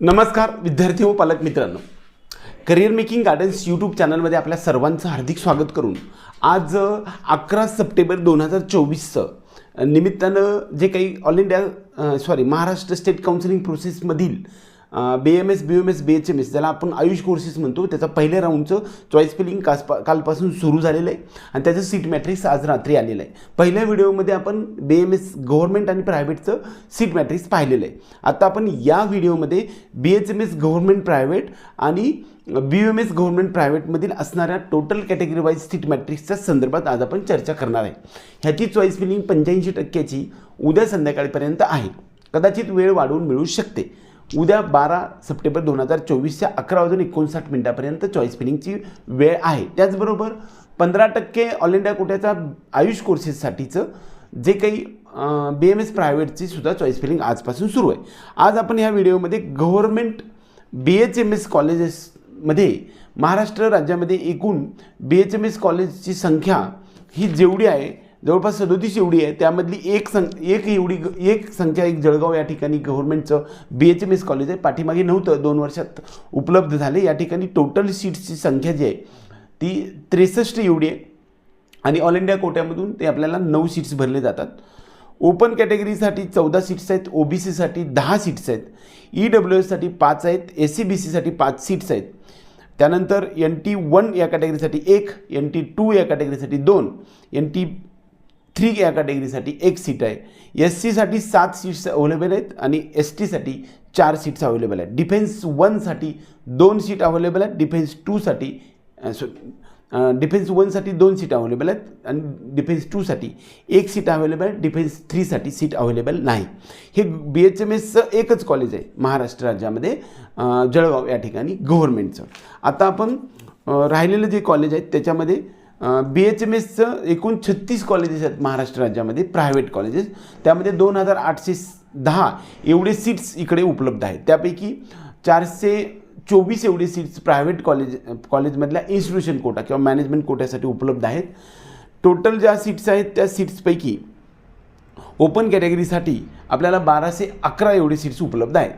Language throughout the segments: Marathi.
नमस्कार विद्यार्थी व पालक मित्रांनो. करिअर मेकिंग गार्डन्स यूट्यूब चॅनलमध्ये आपल्या सर्वांचं हार्दिक स्वागत करून आज अकरा सप्टेंबर दोन हजार चोवीसचं निमित्तानं जे काही all India sorry Maharashtra state counselling प्रोसेसमधील B M S B M S B H M S ज्याला आपण आयुष कोर्सेस म्हणतो त्याचं पहिल्या राऊंडचं चॉईस फिलिंग कास कालपासून सुरू झालेलं आहे. आणि त्याचं सीट मॅट्रिक्स आज रात्री आलेलं आहे. पहिल्या व्हिडिओमध्ये आपण बी एम एस गव्हर्नमेंट आणि प्रायव्हेटचं सीट मॅट्रिक्स पाहिलेलं आहे. आता आपण या व्हिडिओमध्ये B H M S government private आणि बी एम एस गव्हर्नमेंट प्रायव्हेटमधील असणाऱ्या टोटल कॅटेगरी वाईज सीट मॅट्रिक्सच्या संदर्भात आज आपण चर्चा करणार आहे. ह्याची चॉईस फिलिंग पंच्याऐंशी टक्क्याची उद्या संध्याकाळपर्यंत आहे. कदाचित वेळ वाढवून मिळू शकते. उद्या बारा सप्टेंबर दोन हजार चोवीसच्या अकरा वाजून एकोणसाठ मिनिटापर्यंत चॉईस फिलिंगची वेळ आहे. त्याचबरोबर पंधरा टक्के ऑल इंडिया कोट्याचा आयुष कोर्सेससाठीचं जे काही बी एम एस प्रायव्हेटची सुद्धा चॉईस फिलिंग आजपासून सुरू आहे. आज आपण ह्या व्हिडिओमध्ये government B H M S कॉलेजेसमध्ये महाराष्ट्र राज्यामध्ये एकूण बी एच एम एस कॉलेजची संख्या ही जेवढी आहे जवळपास सदोतीस एवढी आहे. त्यामधली एक सं एक एवढी एक संख्या एक जळगाव या ठिकाणी गव्हर्नमेंटचं B H M S college आहे. पाठीमागे नव्हतं. दोन वर्षात उपलब्ध झाले. या ठिकाणी टोटल सीट्सची संख्या जी आहे ती त्रेसष्ट एवढी आहे. आणि ऑल इंडिया कोट्यामधून ते आपल्याला नऊ सीट्स भरले जातात. ओपन कॅटेगरीसाठी चौदा सीट्स आहेत. ओ बी सीसाठी दहा सीट्स आहेत. ई डब्ल्यू एससाठी पाच आहेत. एस सी बी सीसाठी पाच सीट्स आहेत. त्यानंतर एन टी वन या कॅटेगरीसाठी एक एन टी टू या कॅटेगरीसाठी दोन एन टी थ्री या कॅटेगरीसाठी एक सीट आहे. एस सीसाठी सात सीट्स अवेलेबल आहेत आणि एस टीसाठी चार सीट्स अवेलेबल आहेत. डिफेन्स वनसाठी दोन सीट अवेलेबल आहेत. डिफेन्स टूसाठी डिफेन्स वनसाठी दोन सीट अवेलेबल आहेत आणि डिफेन्स टूसाठी एक सीट अवेलेबल आहे. डिफेन्स थ्रीसाठी सीट अवेलेबल नाही. हे बी एच एम एसचं एकच कॉलेज आहे महाराष्ट्र राज्यामध्ये जळगाव या ठिकाणी गव्हर्मेंटचं आता आपण राहिलेलं जे कॉलेज आहेत त्याच्यामध्ये बी एच एम एसचं एकूण छत्तीस कॉलेजेस आहेत महाराष्ट्र राज्यामध्ये प्रायव्हेट कॉलेजेस त्यामध्ये दोन हजार आठशे दहा एवढे सीट्स इकडे उपलब्ध आहेत. त्यापैकी चारशे चोवीस एवढे सीट्स प्रायव्हेट कॉलेज कॉलेजमधल्या इन्स्टिट्यूशन कोटा किंवा मॅनेजमेंट कोट्यासाठी उपलब्ध आहेत. टोटल ज्या सीट्स आहेत त्या सीट्सपैकी ओपन कॅटेगरीसाठी आपल्याला बाराशे अकरा एवढे सीट्स उपलब्ध आहेत.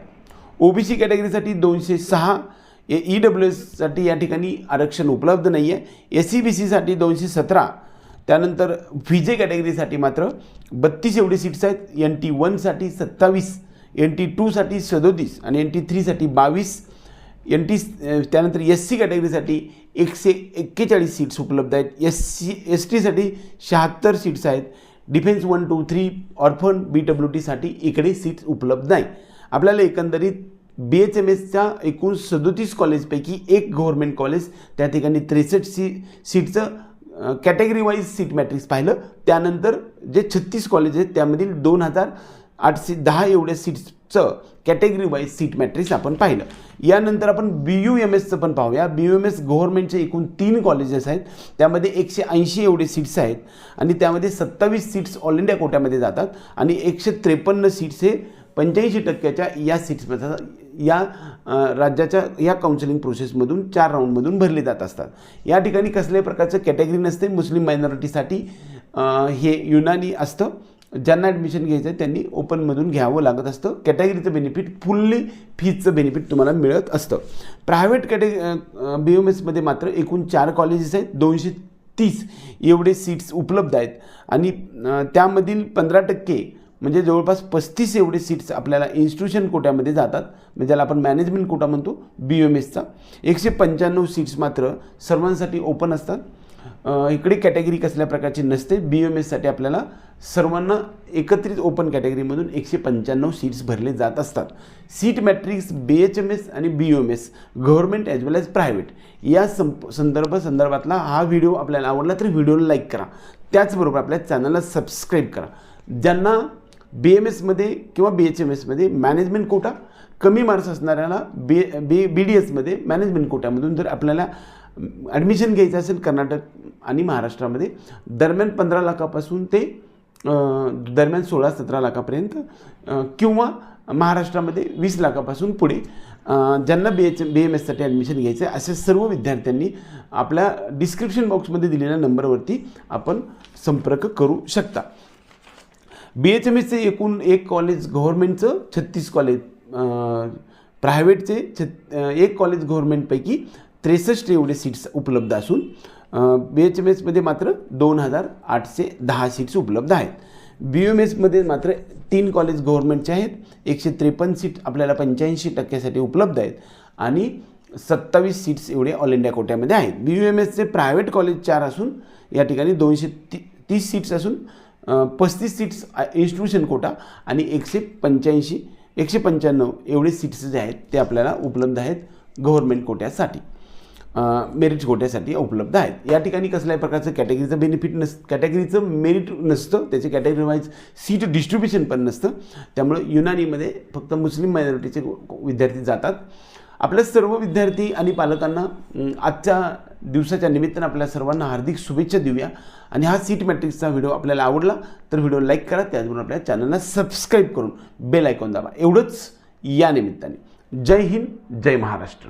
ओ बी सी कॅटेगरीसाठी दोनशे सहा ए ई डब्ल्यू एससाठी या ठिकाणी आरक्षण उपलब्ध नाही आहे एस सी बी सीसाठी दोनशे सतरा. त्यानंतर फिजे कॅटेगरीसाठी मात्र बत्तीस एवढी सीट्स आहेत. एन टी वनसाठी सत्तावीस एन टी टूसाठी सदोतीस आणि एन टी थ्रीसाठी बावीस. एन टी त्यानंतर एस सी कॅटेगरीसाठी एकशे एक्केचाळीस सीट्स उपलब्ध आहेत. एस सी एस टीसाठी शहात्तर सीट्स आहेत. Defence one two three orphan B W टीसाठी इकडे सीट्स उपलब्ध नाही. आपल्याला एकंदरीत बी एच एम एसच्या एकूण सदोतीस कॉलेजपैकी एक गव्हर्मेंट कॉलेज त्या ठिकाणी त्रेसष्ट सी सीटचं कॅटेगरी वाईज सीट मॅट्रिक्स पाहिलं. त्यानंतर जे छत्तीस कॉलेज आहेत त्यामधील दोन हजार आठशे दहा एवढ्या सीट्सचं कॅटेगरी वाईज सीट मॅट्रिक्स आपण पाहिलं. यानंतर आपण बी यू एम एसचं पण पाहूया. बी यू एम एस गव्हर्नमेंटचे एकूण तीन कॉलेजेस आहेत. त्यामध्ये एकशे ऐंशी एवढे सीट्स आहेत. आणि त्यामध्ये सत्तावीस सीट्स ऑल इंडिया कोट्यामध्ये जातात. आणि एकशे त्रेपन्न सीट्स हे पंच्याऐंशी टक्क्याच्या या सीट्समध्ये या राज्याच्या या काउन्सिलिंग प्रोसेसमधून चार राऊंडमधून भरले जात असतात. या ठिकाणी कसल्याही प्रकारचं कॅटेगरी नसते मुस्लिम मायनॉरिटीसाठी हे युनानी असतं. ज्यांना ॲडमिशन घ्यायचं आहे त्यांनी ओपनमधून घ्यावं लागत असतं. कॅटेगरीचं बेनिफिट फुल्ली फीजचं बेनिफिट तुम्हाला मिळत असतं. प्रायव्हेट कॅटे बी एम एसमध्ये मात्र एकूण चार कॉलेजेस आहेत. दोनशे तीस एवढे सीट्स उपलब्ध आहेत. आणि त्यामधील पंधरा टक्के म्हणजे जवळपास पस्तीस एवढे सीट्स आपल्याला इन्स्टिट्यूशन कोट्यामध्ये जातात. म्हणजे ज्याला आपण मॅनेजमेंट कोटा म्हणतो बी एम एसचा एकशे पंच्याण्णव सीट्स मात्र सर्वांसाठी ओपन असतात. इकडे कॅटेगरी कसल्या प्रकारची नसते बी एम एससाठी आपल्याला सर्वांना एकत्रित ओपन कॅटेगरीमधून एकशे पंच्याण्णव सीट्स भरले जात असतात. Seat matrix B H M S आणि B M S government as well as private या संप संदर्भ संदर्भातला हा व्हिडिओ आपल्याला आवडला तर व्हिडिओला लाईक करा. त्याचबरोबर आपल्या चॅनलला सबस्क्राईब करा. ज्यांना बी एम एसमध्ये किंवा बी एच एम एसमध्ये मॅनेजमेंट कोटा कमी मार्क्स असणाऱ्याला बी बी बी डी एसमध्ये मॅनेजमेंट कोट्यामधून जर आपल्याला ॲडमिशन घ्यायचं असेल कर्नाटक आणि महाराष्ट्रामध्ये दरम्यान पंधरा लाखापासून ते दरम्यान सोळा सतरा लाखापर्यंत किंवा महाराष्ट्रामध्ये वीस लाखापासून पुढे ज्यांना बी एच बी एम एससाठी ॲडमिशन घ्यायचं आहे अशा सर्व विद्यार्थ्यांनी आपल्या डिस्क्रिप्शन बॉक्समध्ये दिलेल्या नंबरवरती आपण संपर्क करू शकता. बी एच एम एसचे एकूण एक कॉलेज गव्हर्मेंटचं छत्तीस कॉलेज प्रायव्हेटचे छत् एक कॉलेज गव्हर्मेंटपैकी त्रेसष्ट एवढे सीट्स उपलब्ध असून बी एच एम एसमध्ये मात्र दोन हजार आठशे दहा सीट्स उपलब्ध आहेत. बी एम एसमध्ये मात्र तीन कॉलेज गव्हर्मेंटचे आहेत. एकशे त्रेपन्न सीट आपल्याला पंच्याऐंशी टक्क्यासाठी उपलब्ध आहेत. आणि सत्तावीस सीट्स एवढे ऑल इंडिया कोट्यामध्ये आहेत. बी यू एम एसचे प्रायव्हेट कॉलेज चार असून या ठिकाणी दोनशे ती तीस सीट्स असून पस्तीस सीट्स इन्स्टिट्यूशन कोटा आणि एकशे पंच्याऐंशी एकशे पंच्याण्णव एवढे सीट्स जे आहेत ते आपल्याला उपलब्ध आहेत गव्हर्नमेंट कोट्यासाठी. मेरिट कोट्यासाठी उपलब्ध आहेत. या ठिकाणी कसल्याही प्रकारचं कॅटेगरीचं बेनिफिट नस कॅटेगरीचं मेरिट नसतं. त्याचे कॅटेगरी वाईज सीट डिस्ट्रीब्युशन पण नसतं. त्यामुळं युनानीमध्ये फक्त मुस्लिम मायनॉरिटीचे विद्यार्थी जातात. आपल्या सर्व विद्यार्थी आणि पालकांना आजच्या दिवसाच्या निमित्तानं आपल्या सर्वांना हार्दिक शुभेच्छा देऊया. आणि हा सीट मॅट्रिक्सचा व्हिडिओ आपल्याला आवडला तर व्हिडिओ लाईक करा त्याचबरोबर आपल्या चॅनलला सबस्क्राईब करून बेल आयकॉन दाबा. एवढंच या निमित्ताने. जय हिंद जय महाराष्ट्र.